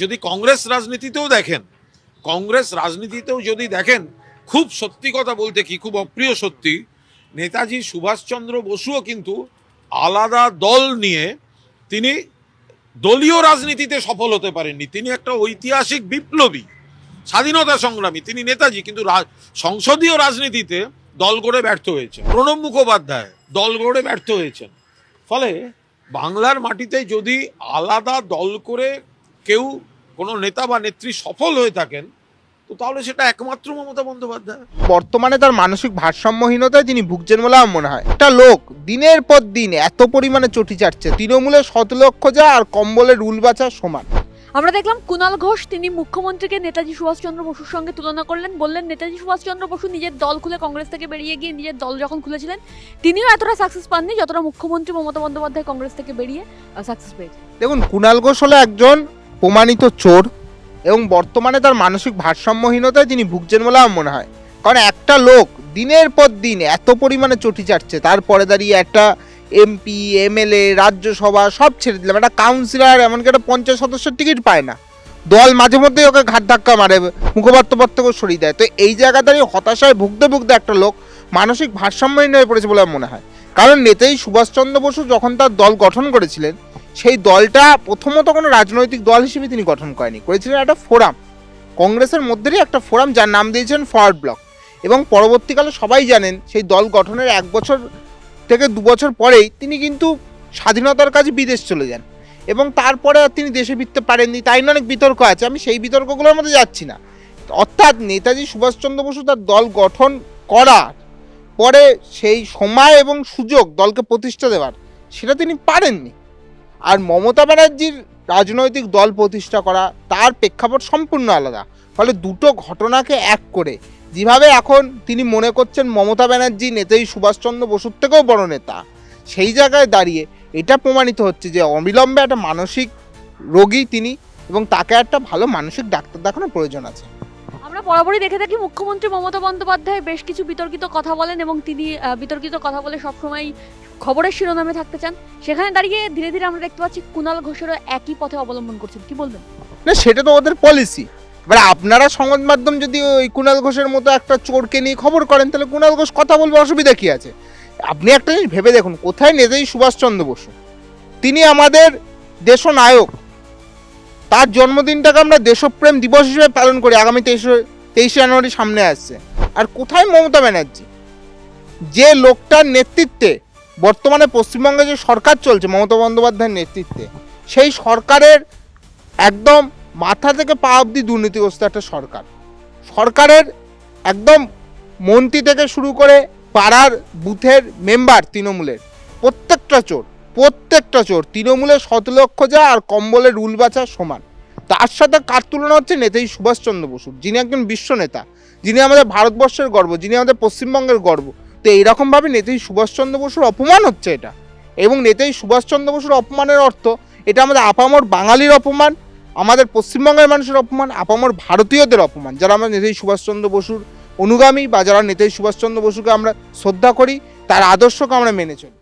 যদি কংগ্রেস রাজনীতিতেও দেখেন, কংগ্রেস রাজনীতিতেও যদি দেখেন, খুব সত্যি কথা বলতে কি, খুব অপ্রিয় সত্যি, নেতাজি সুভাষচন্দ্র বসুও কিন্তু আলাদা দল নিয়ে তিনি দলীয় রাজনীতিতে সফল হতে পারেননি। তিনি একটা ঐতিহাসিক বিপ্লবী, স্বাধীনতা সংগ্রামী, তিনি নেতাজি, কিন্তু সংসদীয় রাজনীতিতে দল গড়ে ব্যর্থ হয়েছে প্রণব মুখোপাধ্যায় দল গড়ে ব্যর্থ হয়েছেন। ফলে বাংলার মাটিতে যদি আলাদা দল করে কেউ কোনো নেতা বা নেত্রী সফল হয়ে থাকেন তো তাহলে সেটা একমাত্র মমতা বন্দ্যোপাধ্যায়। বর্তমানে তার মানসিক ভারসাম্যহীনতায় তিনি ভুগছেন বলে আমার মনে হয়। একটা লোক দিনের পর দিন এত পরিমাণে চটি চাটছে তৃণমূলের শতলক্ষ যা আর কম্বলের রুল বাঁচা সমান। আমরা দেখলাম কুণাল ঘোষ তিনি মুখ্যমন্ত্রীকে নেতাজি সুভাষচন্দ্র বসুর সঙ্গে তুলনা করলেন বললেন নেতাজি সুভাষচন্দ্র বসু নিজের দল খুলে কংগ্রেস থেকে বেরিয়ে গিয়ে নিজের দল যখন খুলেছিলেন তিনিও এতটা সাকসেস পাননি যতটা মুখ্যমন্ত্রী মমতা বন্দ্যোপাধ্যায় কংগ্রেস থেকে বেরিয়ে সাকসেস পেয়েছে দেখুন কুণাল ঘোষ হলো একজন প্রমাণিত চোর এবং বর্তমানে তার মানসিক ভারসাম্যহীনতায় তিনি ভুগছেন বলে আমার মনে হয়। কারণ একটা লোক দিনের পর দিন এত পরিমাণে চটি চাটছে, তারপরে দাঁড়িয়ে একটা এমপি, এমএলএ, রাজ্যসভা সব ছেড়ে দিলাম। একটা কাউন্সিলর এমনকি একটা পঞ্চায়েত সদস্যের টিকিট পায় না। দল মাঝে মধ্যেই ওকে ঘাট ধাক্কা মারে মুখপাত্র থেকেও সরিয়ে দেয়। তো এই জায়গা দাঁড়িয়ে হতাশায় ভুগতে ভুগতে একটা লোক মানসিক ভারসাম্যহীন হয়ে পড়েছে বলে আমার মনে হয়। কারণ নেতাজি সুভাষচন্দ্র বসু যখন তার দল গঠন করেছিলেন সেই দলটা প্রথমত কোনো রাজনৈতিক দল হিসেবে তিনি গঠন করেনি করেছিলেন একটা ফোরাম। কংগ্রেসের মধ্যেই একটা ফোরাম যার নাম দিয়েছেন ফরওয়ার্ড ব্লক। এবং পরবর্তীকালে সবাই জানেন সেই দল গঠনের এক বছর থেকে দু বছর পরেই তিনি কিন্তু স্বাধীনতার কাজে বিদেশ চলে যান। এবং তারপরে আর তিনি দেশে ফিরতে পারেননি। তাই অনেক বিতর্ক আছে। আমি সেই বিতর্কগুলোর মধ্যে যাচ্ছি না। অর্থাৎ নেতাজি সুভাষচন্দ্র বসু তার দল গঠন করার পরে সেই সময় এবং সুযোগ দলকে প্রতিষ্ঠা দেওয়ার, সেটা তিনি পারেননি। আর মমতা ব্যানার্জির রাজনৈতিক দল প্রতিষ্ঠা করা, তার প্রেক্ষাপট সম্পূর্ণ আলাদা। ফলে দুটো ঘটনাকে এক করে। যেভাবে এখন তিনি মনে করছেন মমতা ব্যানার্জি নেতাজি সুভাষচন্দ্র বসুর থেকেও বড় নেতা, সেই জায়গায় দাঁড়িয়ে এটা প্রমাণিত হচ্ছে যে অবিলম্বে একটা মানসিক রোগী তিনি এবং তাকে একটা ভালো মানসিক ডাক্তার দেখানোর প্রয়োজন আছে। বরাবরই দেখে থাকি মুখ্যমন্ত্রী মমতা বন্দ্যোপাধ্যায় বেশ কিছু বিতর্কিত কথা বলেন এবং তিনি বিতর্কিত কথা বলে সবসময় খবরের শিরোনামে থাকতে চান। সেখানে দাঁড়িয়ে ধীরে ধীরে আমরা দেখতে পাচ্ছি কুণাল ঘোষেরও একই পথে অবলম্বন করছেন। কি বলবেন? না, সেটা তো ওদের পলিসি এবার আপনারা সংবাদ মাধ্যম যদি ওই কুণাল ঘোষের মতো একটা চোরকে নিয়ে খবর করেন, তাহলে কুণাল ঘোষ কথা বলবে, অসুবিধা কি আছে? আপনি একটা জিনিস ভেবে দেখুন, কোথায় নেতাজি সুভাষচন্দ্র বসু? তিনি আমাদের দেশনায়ক। তার জন্মদিনটাকে আমরা দেশপ্রেম দিবস হিসেবে পালন করি, আগামী তেইশে তেইশে জানুয়ারি সামনে আসছে। আর কোথায় মমতা ব্যানার্জি? যে লোকটার নেতৃত্বে বর্তমানে পশ্চিমবঙ্গে যে সরকার চলছে, মমতা বন্দ্যোপাধ্যায়ের নেতৃত্বে, সেই সরকারের একদম মাথা থেকে পা অব্দি দুর্নীতিগ্রস্ত একটা সরকার। সরকারের একদম মন্ত্রী থেকে শুরু করে পাড়ার বুথের মেম্বার তৃণমূলের, প্রত্যেকটা চোর প্রত্যেকটা চোর, তৃণমূলের শত লক্ষ যা আর কম্বলের রুল বাছা সমান। তার সাথে কার তুলনা হচ্ছে নেতাজি সুভাষচন্দ্র বসু, যিনি একজন বিশ্ব নেতা, যিনি আমাদের ভারতবর্ষের গর্ব, যিনি আমাদের পশ্চিমবঙ্গের গর্ব। তো এইরকমভাবে নেতাজি সুভাষচন্দ্র বসুর অপমান হচ্ছে এটা। এবং নেতাজি সুভাষচন্দ্র বসুর অপমানের অর্থ, এটা আমাদের আপামর বাঙালির অপমান, আমাদের পশ্চিমবঙ্গের মানুষের অপমান, আপামর ভারতীয়দের অপমান। যারা আমরা নেতাজি সুভাষচন্দ্র বসুর অনুগামী বা যারা নেতাজি সুভাষচন্দ্র বসুকে আমরা শ্রদ্ধা করি, তার আদর্শকে আমরা মেনে চলি।